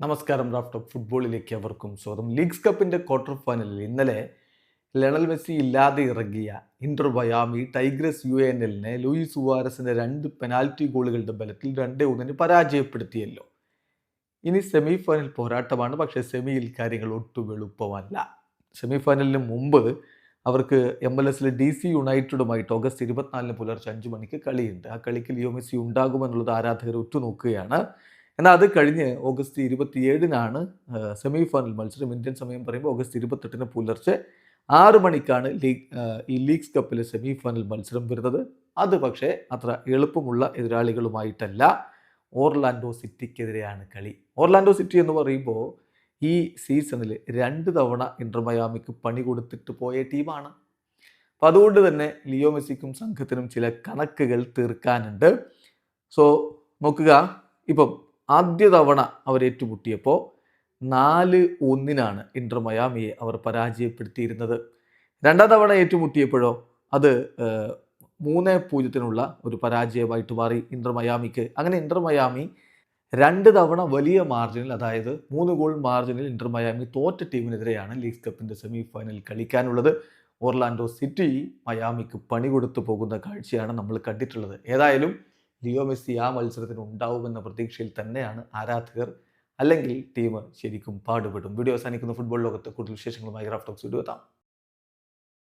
നമസ്കാരം റാഫ്റ്റ് ഫുട്ബോളിലേക്ക് അവർക്കും സ്വാഗതം. ലീഗ്സ് കപ്പിന്റെ ക്വാർട്ടർ ഫൈനലിൽ ഇന്നലെ ലണൽ മെസ്സി ഇല്ലാതെ ഇറങ്ങിയ Inter Miami Tigres U N എല്ലിനെ Luis സുവാരസിന്റെ രണ്ട് പെനാൽറ്റി ഗോളുകളുടെ ബലത്തിൽ രണ്ടേ ഒന്നിന് പരാജയപ്പെടുത്തിയല്ലോ. ഇനി സെമി ഫൈനൽ പോരാട്ടമാണ്. പക്ഷേ സെമിയിൽ കാര്യങ്ങൾ ഒട്ടും എളുപ്പമല്ല. സെമി ഫൈനലിന് മുമ്പ് അവർക്ക് എം എൽ എസിലെ ഡി സി യുണൈറ്റഡുമായിട്ട് ഓഗസ്റ്റ് ഇരുപത്തിനാലിന് പുലർച്ചെ അഞ്ച് മണിക്ക് കളിയുണ്ട്. ആ കളിക്ക് ലിയോ മെസ്സി ഉണ്ടാകുമെന്നുള്ളത് ആരാധകർ ഉറ്റുനോക്കുകയാണ് എന്നാൽ അത് കഴിഞ്ഞ് ഓഗസ്റ്റ് ഇരുപത്തിയേഴിനാണ് സെമി ഫൈനൽ മത്സരം ഇന്ത്യൻ സമയം പറയുമ്പോൾ ഓഗസ്റ്റ് ഇരുപത്തെട്ടിന് പുലർച്ചെ ആറ് മണിക്കാണ് ലീഗ് ഈ ലീഗ്സ് കപ്പിലെ സെമി ഫൈനൽ മത്സരം വരുന്നത്. അത് പക്ഷേ അത്ര എളുപ്പമുള്ള എതിരാളികളുമായിട്ടല്ല. ഓർലാൻഡോ സിറ്റിക്കെതിരെയാണ് കളി. ഓർലാൻഡോ സിറ്റി എന്ന് പറയുമ്പോൾ ഈ സീസണിൽ രണ്ട് തവണ മയാമിക്ക് പണി കൊടുത്തിട്ട് പോയ ടീമാണ്. അപ്പം അതുകൊണ്ട് തന്നെ ലിയോ മെസ്സിക്കും സംഘത്തിനും ചില കണക്കുകൾ തീർക്കാനുണ്ട്. സോ നോക്കുക. ഇപ്പം ആദ്യ തവണ അവർ ഏറ്റുമുട്ടിയപ്പോൾ നാല് ഒന്നിനാണ് ഇന്റർ മയാമിയെ അവർ പരാജയപ്പെടുത്തിയിരുന്നത്. രണ്ടാം തവണ ഏറ്റുമുട്ടിയപ്പോഴോ അത് മൂന്ന് പൂജ്യത്തിനുള്ള ഒരു പരാജയമായിട്ട് മാറി ഇന്റർ മയാമിക്ക്. അങ്ങനെ ഇന്റർ മയാമി രണ്ട് തവണ വലിയ മാർജിനിൽ അതായത് മൂന്ന് ഗോൾ മാർജിനിൽ ഇന്റർ മയാമി തോറ്റ ടീമിനെതിരെയാണ് ലീഗ് കപ്പിന്റെ സെമി ഫൈനൽ കളിക്കാനുള്ളത്. ഓർലാൻഡോ സിറ്റി മയാമിക്ക് പണി കൊടുത്തു പോകുന്ന കാഴ്ചയാണ് നമ്മൾ കണ്ടിട്ടുള്ളത്. ഏതായാലും ലിയോ മെസ്സി ആ മത്സരത്തിന് ഉണ്ടാവുമെന്ന പ്രതീക്ഷയിൽ തന്നെയാണ് ആരാധകർ അല്ലെങ്കിൽ ടീം ശരിക്കും പാടുപെടും. വീഡിയോ അവസാനിക്കുന്ന. ഫുട്ബോൾ ലോകത്തെ കൂടുതൽ വിശേഷങ്ങളുമായി റാഫ്റ്റോക്സ് വീഡിയോ എത്താം.